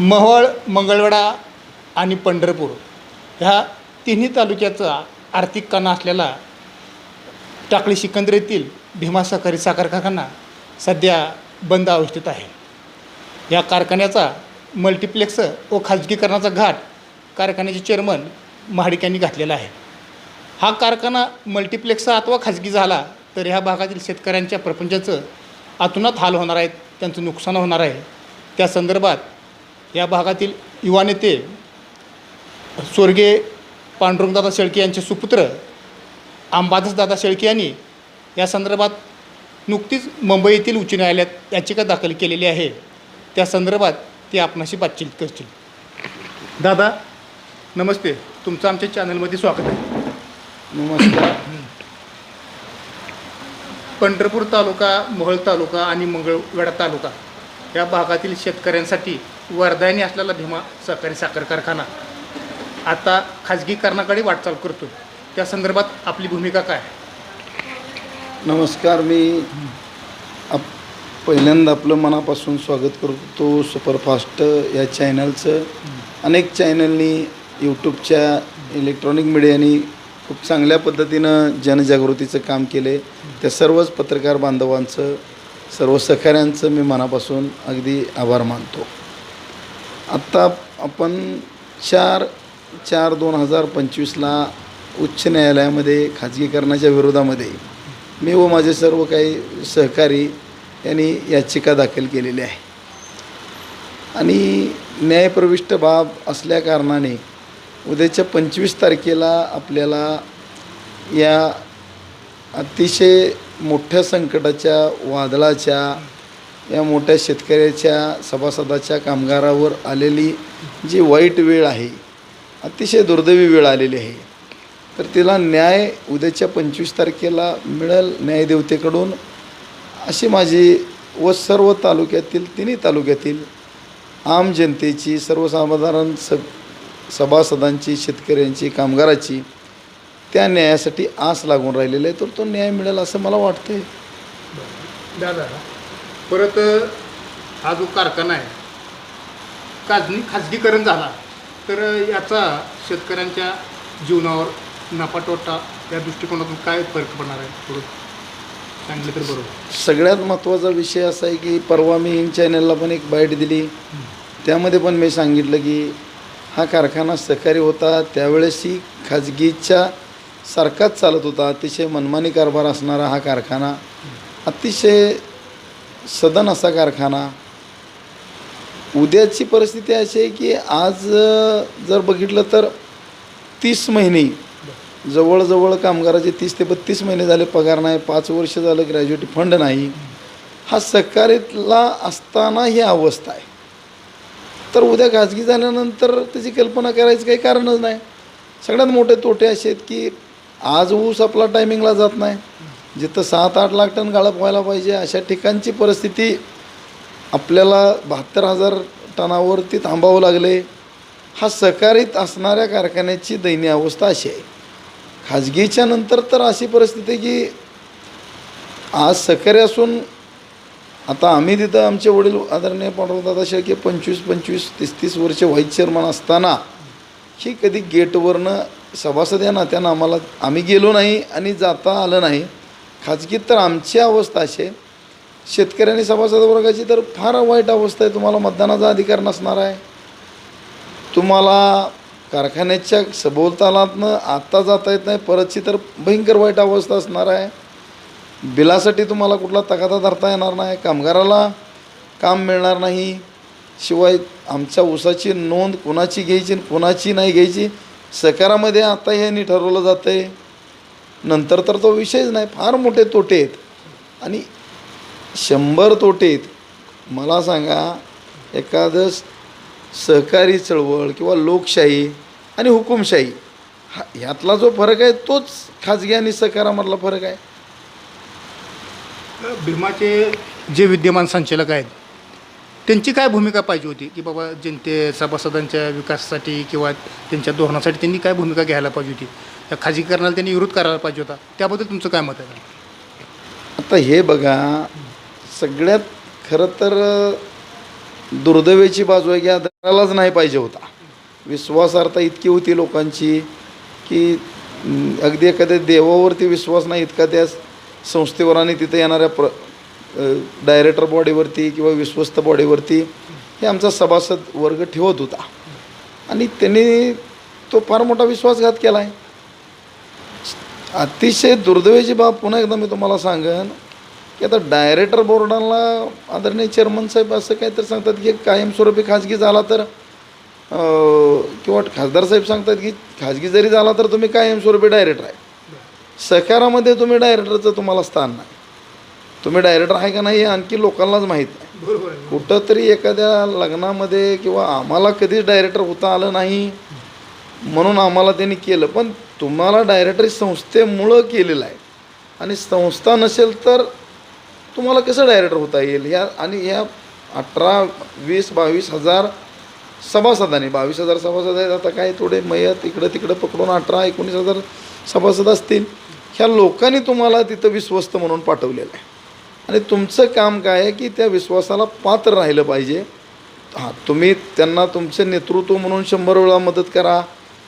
महळ मंगळवेढा आणि पंढरपूर ह्या तिन्ही तालुक्याचा आर्थिक कणा असलेला टाकळी सिकंदर येथील भीमा सहकारी साखर कारखाना सध्या बंद अवस्थेत आहे. या कारखान्याचा मल्टिप्लेक्स व खाजगीकरणाचा घाट कारखान्याचे चेअरमन महाडिक यांनी घातलेला आहे. हा कारखाना मल्टिप्लेक्स अथवा खाजगी झाला तर ह्या भागातील शेतकऱ्यांच्या प्रपंचाचं अतुनात हाल होणार आहेत त्यांचं नुकसान होणार आहे. त्या संदर्भात या भागातील युवा नेते स्वर्गीय पांडुरंगदादा शेळके यांचे सुपुत्र अंबादासदादा शेळके यांनी या संदर्भात नुकतीच मुंबई येथील उच्च न्यायालयात याचिका दाखल केलेली आहे. त्या संदर्भात ते आपणाशी बातचीत करतील दादा नमस्ते. तुमचं आमच्या चॅनलमध्ये स्वागत आहे. नमस्कार. पंढरपूर तालुका मोहोळ तालुका आणि मंगळवेढा तालुका या भागातील शेतकऱ्यांसाठी वरदायनी असलेला भीमा सहकारी साखर कारखाना. आता खाजगीकरणाकडे वाटचाल करतो. त्या संदर्भात आपली भूमिका काय? नमस्कार मी आप पहिल्यांदा आपलं मनापासून स्वागत करतो सुपरफास्ट या चॅनलचं. अनेक चॅनलनी यूट्यूबच्या इलेक्ट्रॉनिक मीडियानी खूप चांगल्या पद्धतीनं जनजागृतीचं काम केले. त्या सर्वच पत्रकार बांधवांचं सर्व सहकाऱ्यांचं मी मनापासून अगदी आभार मानतो. आत्ता आपण चार चार दोन हजार पंचवीसला उच्च न्यायालयामध्ये खाजगीकरणाच्या विरोधामध्ये मी व माझे सर्व काही सहकारी यांनी याचिका दाखल केलेली आहे. आणि न्यायप्रविष्ट बाब असल्याकारणाने उद्याच्या पंचवीस तारखेला आपल्याला या अतिशय मोठ्या संकटाच्या वादळाच्या या मोठ्या शेतकऱ्याच्या सभासदाच्या कामगारावर आलेली जी वाईट वेळ आहे अतिशय दुर्दैवी वेळ आलेली आहे. तर तिला न्याय उद्याच्या पंचवीस तारखेला मिळेल न्यायदेवतेकडून अशी माझी व सर्व तालुक्यातील तिन्ही तालुक्यातील आम जनतेची सर्वसाधारण स सभासदांची शेतकऱ्यांची कामगाराची त्या न्यायासाठी आस लागून राहिलेली आहे. तर तो न्याय मिळेल असं मला वाटतं आहे दादा परत हा जो कारखाना आहे खाजगी खाजगीकरण झाला. तर याचा शेतकऱ्यांच्या जीवनावर नफा तोटा या दृष्टिकोनातून काय फरक पडणार आहे थोडं सांगितलं तर बरोबर. सगळ्यात महत्त्वाचा विषय असा आहे की परवा मी इन चॅनलला पण एक बाईट दिली. त्यामध्ये पण मी सांगितलं की हा कारखाना सहकारी होता. त्यावेळेसही खाजगीच्या सारखाच चालत होता. अतिशय मनमानी कारभार असणारा हा कारखाना. अतिशय सदन असा कारखाना. उद्याची परिस्थिती अशी आहे की आज जर बघितलं तर तीस महिने जवळजवळ कामगाराचे तीस ते बत्तीस महिने झाले पगार नाही पाच वर्ष झालं ग्रॅज्युएटी फंड नाही. हा सहकारीतला असताना ही अवस्था आहे. तर उद्या खाजगी झाल्यानंतर त्याची कल्पना करायचं काही कारणच नाही. सगळ्यात मोठे तोटे असे आहेत की आज ऊस आपला टायमिंगला जात नाही. जिथं सात आठ लाख टन गाळप व्हायला पाहिजे अशा ठिकाणची परिस्थिती आपल्याला बहात्तर हजार टनावरती थांबावं लागले. हा सहकारीत असणाऱ्या कारखान्याची दयनीय अवस्था अशी आहे. खाजगीच्या नंतर तर अशी परिस्थिती की आज सहकारी असून आता आम्ही तिथं आमचे वडील आदरणीय पांडुरंगदादा शेळके पंचवीस पंचवीस तीस तीस वर्ष व्हाईस चेअरमन असताना ही कधी गेटवरनं सभासद या नात्यानं आम्हाला आम्ही गेलो नाही आणि जाता आलं नाही. खाजगीत तर आमची अवस्था अशी आहे. शेतकरी आणि सभासद वर्गाची तर फार वाईट अवस्था आहे. तुम्हाला मतदानाचा अधिकार नसणार आहे. तुम्हाला कारखान्याच्या सभोवतालातनं आत्ता जाता येत नाही. परतची तर भयंकर वाईट अवस्था असणार आहे. बिलासाठी तुम्हाला कुठला तगादा धरता येणार नाही. कामगाराला काम मिळणार नाही. शिवाय आमच्या ऊसाची नोंद कुणाची घ्यायची आणि कुणाची नाही घ्यायची? सकारामध्ये आता ह्यानी ठरवलं जातं आहे नंतर तर तो विषयच नाही. फार मोठे तोटे आहेत. आणि शंभर तोटे आहेत. मला सांगा एखादं सहकारी चळवळ किंवा लोकशाही आणि हुकुमशाही हा ह्यातला जो फरक आहे तोच खाजगी आणि सहकारामधला फरक आहे. भीमाचे जे विद्यमान संचालक आहेत त्यांची काय भूमिका पाहिजे होती? की बाबा जनते सभासदांच्या विकासासाठी किंवा त्यांच्या धोरणासाठी त्यांनी काय भूमिका घ्यायला पाहिजे होती? या खाजगीकरणाला त्यांनी विरोध करायला पाहिजे होता. त्याबद्दल तुमचं काय मत आहे? आता हे बघा सगळ्यात खरं तर दुर्दैवाची बाजू आहे की हा नाही पाहिजे होता. विश्वासार्हता इतकी होती लोकांची की अगदी एखाद्या देवावरती विश्वास नाही इतका त्या संस्थेवर आणि तिथे येणाऱ्या प्र डायरेक्टर बॉडीवरती किंवा विश्वस्त बॉडीवरती हे आमचा सभासद वर्ग ठेवत होता. आणि त्यांनी तो फार मोठा विश्वासघात केला आहे अतिशय दुर्दैवाची बाब पुन्हा एकदा मी तुम्हाला सांगेन की आता डायरेक्टर बोर्डाला आदरणीय चेअरमन साहेब असं काहीतरी सांगतात की कायमस्वरूपी खाजगी झाला तर किंवा खासदार साहेब सांगतात की खाजगी जरी झाला तर तुम्ही कायमस्वरूपी डायरेक्टर आहे. सकारामध्ये तुम्ही डायरेक्टरचं तुम्हाला स्थान नाही. तुम्ही डायरेक्टर आहे का नाही हे आणखी लोकांनाच माहीत नाही. कुठंतरी एखाद्या लग्नामध्ये किंवा आम्हाला कधीच डायरेक्टर होता आलं नाही. म्हणून आम्हाला त्यांनी केलं. पण तुम्हाला डायरेक्टरी संस्थेमुळं केलेलं आहे. आणि संस्था नसेल तर तुम्हाला कसं डायरेक्टर होता येईल? ह्या आणि ह्या अठरा वीस बावीस हजार सभासदांनी बावीस हजार सभासद आहेत. आता काय थोडे मयत इकडं तिकडं पकडून अठरा एकोणीस हजार सभासद असतील. ह्या लोकांनी तुम्हाला तिथं विश्वस्त म्हणून पाठवलेलं आहे. आणि तुमचं काम काय आहे की त्या विश्वासाला पात्र राहिलं पाहिजे. हां तुम्ही त्यांना तुमचे नेतृत्व म्हणून शंभर वेळा मदत करा.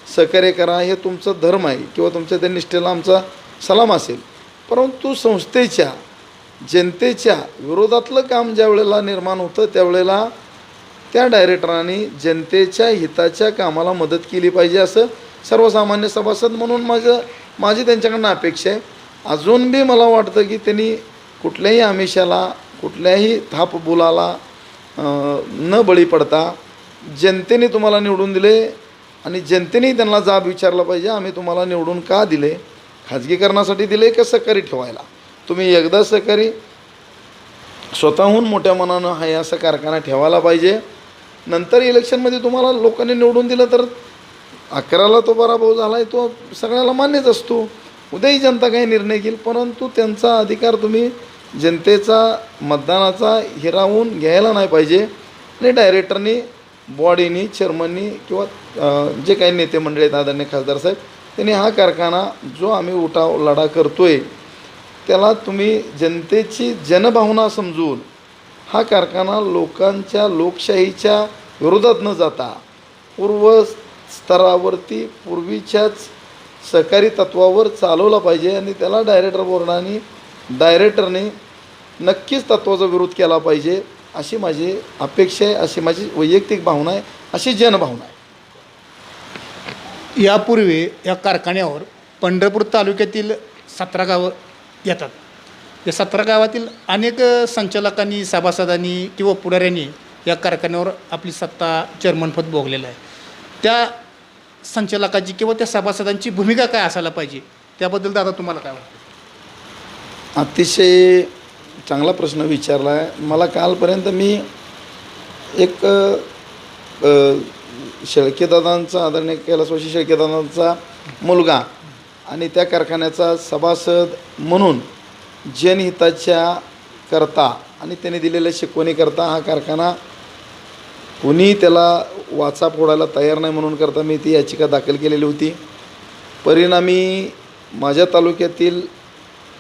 सहकार्य करा हे तुमचा धर्म आहे किंवा तुमच्या त्या निष्ठेला आमचा सलाम असेल. परंतु संस्थेच्या जनतेच्या विरोधातलं काम ज्या वेळेला निर्माण होतं त्यावेळेला त्या डायरेक्टरांनी जनतेच्या हिताच्या कामाला मदत केली पाहिजे असं सर्वसामान्य सभासद म्हणून माझं माझी त्यांच्याकडनं अपेक्षा आहे. अजून बी मला वाटतं की त्यांनी कुठल्याही आमिषाला कुठल्याही थाप बोलाला न बळी पडता जनतेने तुम्हाला निवडून दिले आणि जनतेनेही त्यांना जाब विचारला पाहिजे आम्ही तुम्हाला निवडून का दिले? खाजगीकरणासाठी दिले का सहकारी ठेवायला? तुम्ही एकदा सहकारी स्वतःहून मोठ्या मनानं हा असा कारखाना ठेवायला पाहिजे. नंतर इलेक्शनमध्ये तुम्हाला लोकांनी निवडून दिलं तर अकराला तो पराभव झाला आहे तो सगळ्याला मान्यच असतो. उद्याही जनता काही निर्णय घेईल परंतु त्यांचा अधिकार तुम्ही जनतेचा मतदानाचा हिरावून घ्यायला नाही पाहिजे. आणि डायरेक्टरनी बॉडीनी चेअरमननी किंवा जे काही नेते मंडळी आहेत आदरणीय खासदार साहेब त्यांनी हा कारखाना जो आम्ही उठाव लढा करतो आहे त्याला तुम्ही जनतेची जनभावना समजून हा कारखाना लोकांच्या लोकशाहीच्या विरोधात न जाता. पूर्व स्तरावरती पूर्वीच्याच सहकारी तत्वावर चालवला पाहिजे आणि त्याला डायरेक्टर बोर्डाने डायरेक्टरने नक्कीच तत्वाचा विरोध केला पाहिजे. अशी माझी अपेक्षा आहे अशी माझी वैयक्तिक भावना आहे अशी जनभावना आहे. यापूर्वी या कारखान्यावर पंढरपूर तालुक्यातील सतरा गावं येतात. या सतरा गावातील अनेक संचालकांनी सभासदांनी किंवा पुढाऱ्यांनी या कारखान्यावर आपली सत्ता चेअरमनपद भोगलेलं आहे. त्या संचालकाची किंवा त्या सभासदांची भूमिका काय असायला पाहिजे? त्याबद्दल दादा तुम्हाला काय वाटतं? अतिशय चांगला प्रश्न विचारला आहे मला कालपर्यंत मी एक शेळकेदादांचा आदरणीय कैलासवाशी शेळकेदादांचा मुलगा आणि त्या कारखान्याचा सभासद म्हणून जनहिताच्या करता आणि त्याने दिलेल्या शिकवणीकरता हा कारखाना कुणी त्याला वाचा फोडायला तयार नाही म्हणून करता मी ती याचिका दाखल केलेली होती. परिणामी माझ्या तालुक्यातील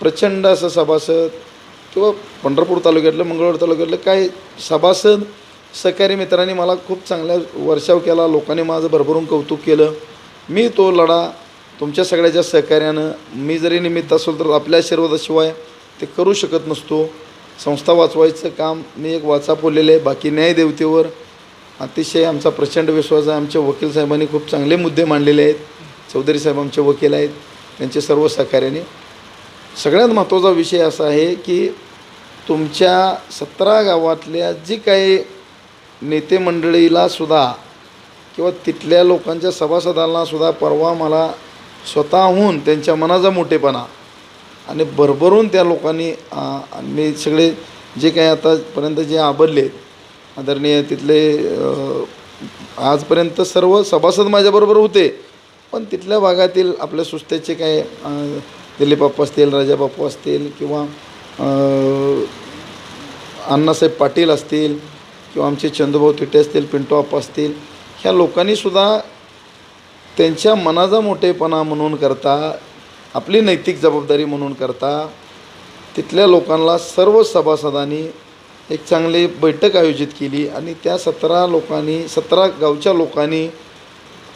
प्रचंड असं सभासद किंवा पंढरपूर तालुक्यातलं मंगळवार तालुक्यातलं काय सभासद सहकारी मित्रांनी मला खूप चांगल्या वर्षाव केला लोकांनी माझं भरभरून कौतुक केलं. मी तो लढा तुमच्या सगळ्याच्या सहकार्यानं मी जरी निमित्त असेल तर आपल्या आशीर्वादाशिवाय ते करू शकत नसतो. संस्था वाचवायचं काम मी एक वाचा फोडलेलं आहे. बाकी न्यायदेवतेवर अतिशय आमचा प्रचंड विश्वास आहे. आमच्या वकील साहेबांनी खूप चांगले मुद्दे मांडलेले आहेत. चौधरी साहेब आमचे वकील आहेत. त्यांचे सर्व सहकार्याने सगळ्यात महत्त्वाचा विषय असा आहे की तुमच्या सतरा गावातल्या जी काही नेते मंडळीला सुद्धा किंवा तिथल्या लोकांच्या सभासदांना सुद्धा परवा मला स्वतःहून त्यांच्या मनाचा मोठेपणा आणि भरभरून त्या लोकांनी मी सगळे जे काही आतापर्यंत जे आबदले आदरणीय तिथले आजपर्यंत सर्व सभासद माझ्याबरोबर होते. पण तिथल्या भागातील आपल्या सुस्त्याचे काय अ, दिलीप बाप्पा असतील राजा बाप्पा असतील किंवा अण्णासाहेब पाटील असतील किंवा आमचे चंदूभाऊ तिटे असतील पिंटू आप्पा असतील ह्या लोकांनीसुद्धा त्यांच्या मनाचा मोठेपणा म्हणून करता आपली नैतिक जबाबदारी म्हणून करता तिथल्या लोकांना सर्व सभासदांनी एक चांगली बैठक आयोजित केली आणि त्या सतरा लोकांनी सतरा गावच्या लोकांनी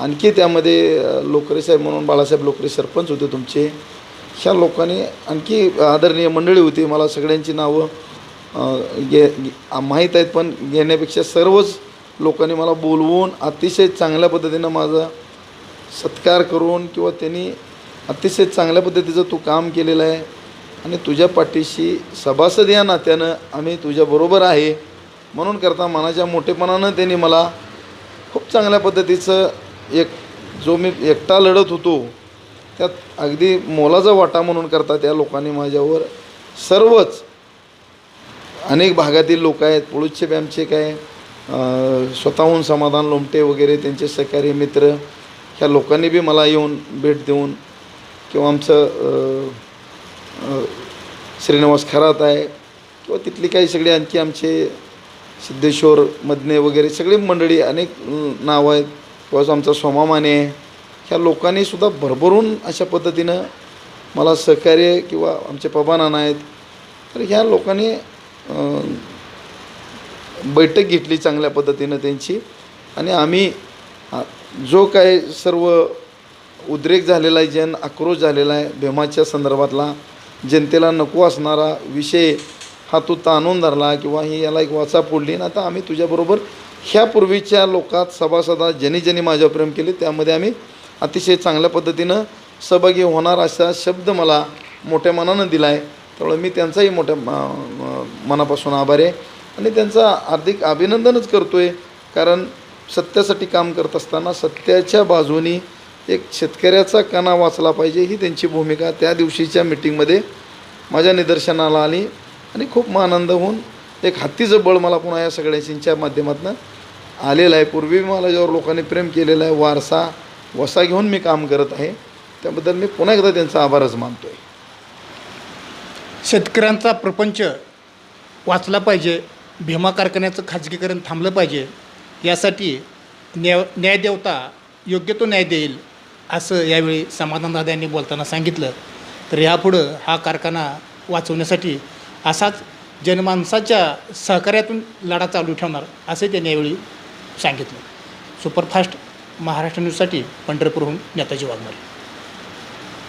आणखी त्यामध्ये अ, लोकरे साहेब म्हणून बाळासाहेब लोकरे सरपंच होते तुमचे ह्या लोकांनी आणखी आदरणीय मंडळी होती मला सगळ्यांची नावं घे घे- माहीत आहेत पण घेण्यापेक्षा सर्वच लोकांनी मला बोलवून अतिशय चांगल्या पद्धतीनं माझा सत्कार करून किंवा त्यांनी अतिशय चांगल्या पद्धतीचं तू काम केलेलं आहे आणि तुझ्या पाठीशी सभासद या नात्यानं आम्ही तुझ्याबरोबर आहे. म्हणून करता मनाच्या मोठेपणानं त्यांनी मला खूप चांगल्या पद्धतीचं एक जो मी एकटा लढत होतो त्यात अगदी मोलाचा वाटा म्हणून करता त्या लोकांनी माझ्यावर. सर्वच अनेक भागातील लोक आहेत पुळुच्छेप आमचे काय स्वतःहून समाधान लोमटे वगैरे त्यांचे सहकारी मित्र ह्या लोकांनी बी मला येऊन भेट देऊन किंवा आमचं श्रीनिवास खरात आहे किंवा तिथली काही सगळी आणखी आमचे सिद्धेश्वर मदने वगैरे सगळी मंडळी अनेक नावं आहेत. किंवा आमचा सोमा माने आहे. ह्या लोकांनी सुद्धा भरभरून अशा पद्धतीनं मला सहकार्य किंवा आमचे पबानाना आहेत तर ह्या लोकांनी बैठक घेतली चांगल्या पद्धतीनं त्यांची. आणि आम्ही जो काय सर्व उद्रेक झालेला आहे जन आक्रोश झालेला आहे भीमाच्या संदर्भातला जनतेला नको असणारा विषय हा तू ताणून धरला किंवा ही याला एक वाचा फोडली. ना आता आम्ही तुझ्याबरोबर ह्या पूर्वीच्या लोकात सभासदा ज्यांनी ज्यांनी माझ्यावर प्रेम केले त्यामध्ये आम्ही अतिशय चांगल्या पद्धतीनं सहभागी होणार असा शब्द मला मोठ्या मनानं दिला आहे त्यामुळे मी त्यांचाही मोठ्या म- मनापासून आभार आहे. आणि त्यांचा हार्दिक अभिनंदनच करतो आहे कारण सत्यासाठी काम करत असताना सत्याच्या बाजूनी एक शेतकऱ्याचा कणा वाचला पाहिजे ही त्यांची भूमिका त्या दिवशीच्या मिटिंगमध्ये माझ्या निदर्शनाला आली. आणि खूप मग आनंद होऊन एक हत्तीचं बळ मला पुन्हा या सगळ्यांच्या माध्यमातून आलेलं आहे. पूर्वी मला ज्यावर लोकांनी प्रेम केलेलं आहे वारसा वसा घेऊन मी काम करत आहे. त्याबद्दल मी पुन्हा एकदा त्यांचा आभारच मानतो आहे शेतकऱ्यांचा प्रपंच वाचला पाहिजे भीमा कारखान्याचं खाजगीकरण थांबलं पाहिजे यासाठी न्याय न्यायदेवता योग्य तो न्याय देईल असं यावेळी समाधानदादा यांनी बोलताना सांगितलं. तर यापुढं हा कारखाना वाचवण्यासाठी असाच जनमानसाच्या सहकार्यातून लढा चालू ठेवणार असे त्यांनी यावेळी सांगितलं. सुपरफास्ट महाराष्ट्र न्यूजसाठी पंढरपूरहून नेताजी वाघमारे.